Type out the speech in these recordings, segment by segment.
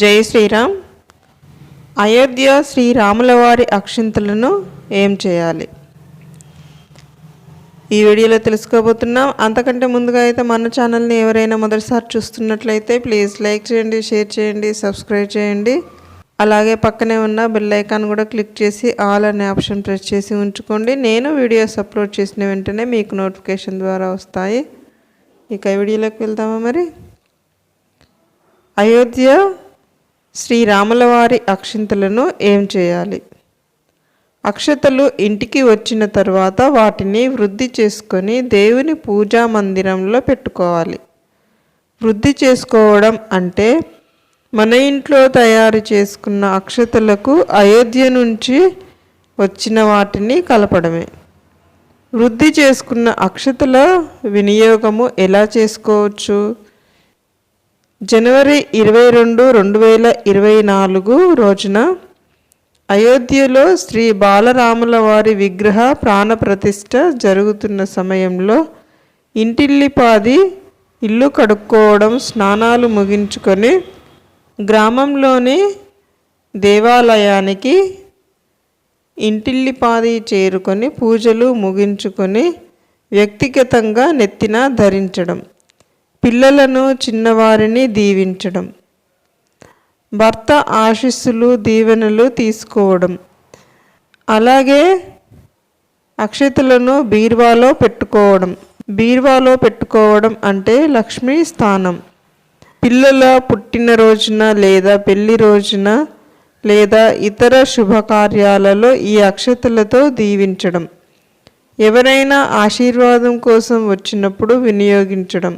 జై శ్రీరామ్. అయోధ్య శ్రీరాముల వారి అక్షింతలను ఏం చేయాలి? ఈ వీడియోలో తెలుసుకోబోతున్నాం. అంతకంటే ముందుగా అయితే మన ఛానల్ని ఎవరైనా మొదటిసారి చూస్తున్నట్లయితే ప్లీజ్ లైక్ చేయండి షేర్ చేయండి సబ్స్క్రైబ్ చేయండి. అలాగే పక్కనే ఉన్న బెల్ ఐకాన్ కూడా క్లిక్ చేసి ఆల్ అనే ఆప్షన్ ప్రెస్ చేసి ఉంచుకోండి. నేను వీడియోస్ అప్లోడ్ చేసిన వెంటనే మీకు నోటిఫికేషన్ ద్వారా వస్తాయి. ఇక వీడియోలోకి వెళ్దామా మరి? అయోధ్య శ్రీరాములవారి అక్షింతలను ఏం చేయాలి? అక్షతలు ఇంటికి వచ్చిన తర్వాత వాటిని వృద్ధి చేసుకొని దేవుని పూజా మందిరంలో పెట్టుకోవాలి. వృద్ధి చేసుకోవడం అంటే మన ఇంట్లో తయారు చేసుకున్న అక్షతలకు అయోధ్య నుంచి వచ్చిన వాటిని కలపడమే. వృద్ధి చేసుకున్న అక్షతల వినియోగము ఎలా చేసుకోవచ్చు? జనవరి ఇరవై రెండు రెండు వేల ఇరవై నాలుగు రోజున అయోధ్యలో శ్రీ బాలరాముల వారి విగ్రహ ప్రాణప్రతిష్ఠ జరుగుతున్న సమయంలో ఇంటిల్లిపాది ఇల్లు కడుక్కోవడం స్నానాలు ముగించుకొని గ్రామంలోని దేవాలయానికి ఇంటిల్లిపాది చేరుకొని పూజలు ముగించుకొని వ్యక్తిగతంగా నెత్తిన ధరించడం. పిల్లలను చిన్నవారిని దీవించడం. భర్త ఆశీస్సులు దీవెనలు తీసుకోవడం. అలాగే అక్షతలను బీర్వాలో పెట్టుకోవడం. బీర్వాలో పెట్టుకోవడం అంటే లక్ష్మీ స్థానం. పిల్లల పుట్టినరోజున లేదా పెళ్ళి రోజున లేదా ఇతర శుభకార్యాలలో ఈ అక్షతలతో దీవించడం. ఎవరైనా ఆశీర్వాదం కోసం వచ్చినప్పుడు వినియోగించడం.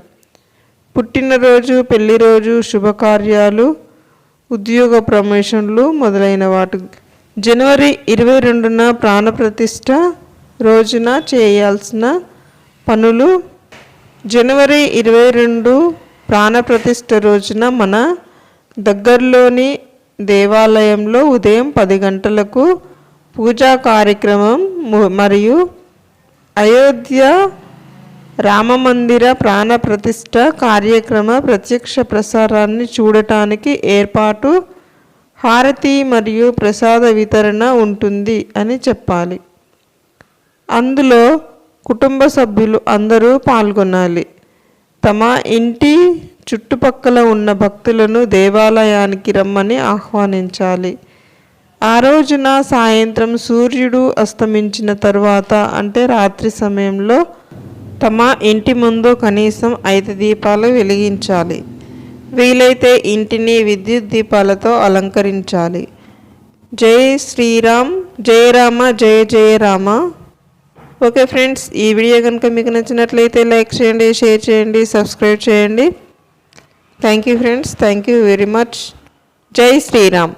పుట్టినరోజు పెళ్ళి రోజు శుభకార్యాలు ఉద్యోగ ప్రమోషన్లు మొదలైన వాటి జనవరి ఇరవై రెండున ప్రాణప్రతిష్ఠ రోజున చేయాల్సిన పనులు. జనవరి ఇరవై రెండు ప్రాణప్రతిష్ఠ రోజున మన దగ్గరలోని దేవాలయంలో ఉదయం పది గంటలకు పూజా కార్యక్రమం మరియు అయోధ్య రామమందిర ప్రాణప్రతిష్ఠ కార్యక్రమ ప్రత్యక్ష ప్రసారాన్ని చూడటానికి ఏర్పాటు హారతి మరియు ప్రసాద వితరణ ఉంటుంది అని చెప్పాలి. అందులో కుటుంబ సభ్యులు అందరూ పాల్గొనాలి. తమ ఇంటి చుట్టుపక్కల ఉన్న భక్తులను దేవాలయానికి రమ్మని ఆహ్వానించాలి. ఆ రోజున సాయంత్రం సూర్యుడు అస్తమించిన తరువాత అంటే రాత్రి సమయంలో తమ ఇంటి ముందు కనీసం ఐదు దీపాలు వెలిగించాలి. వీలైతే ఇంటిని విద్యుత్ దీపాలతో అలంకరించాలి. జై శ్రీరామ్ జయ రామ జయ జయ రామ. ఓకే ఫ్రెండ్స్ ఈ వీడియో కనుక మీకు నచ్చినట్లయితే లైక్ చేయండి షేర్ చేయండి సబ్స్క్రైబ్ చేయండి. Thank you friends thank you very much. Jai Shriram.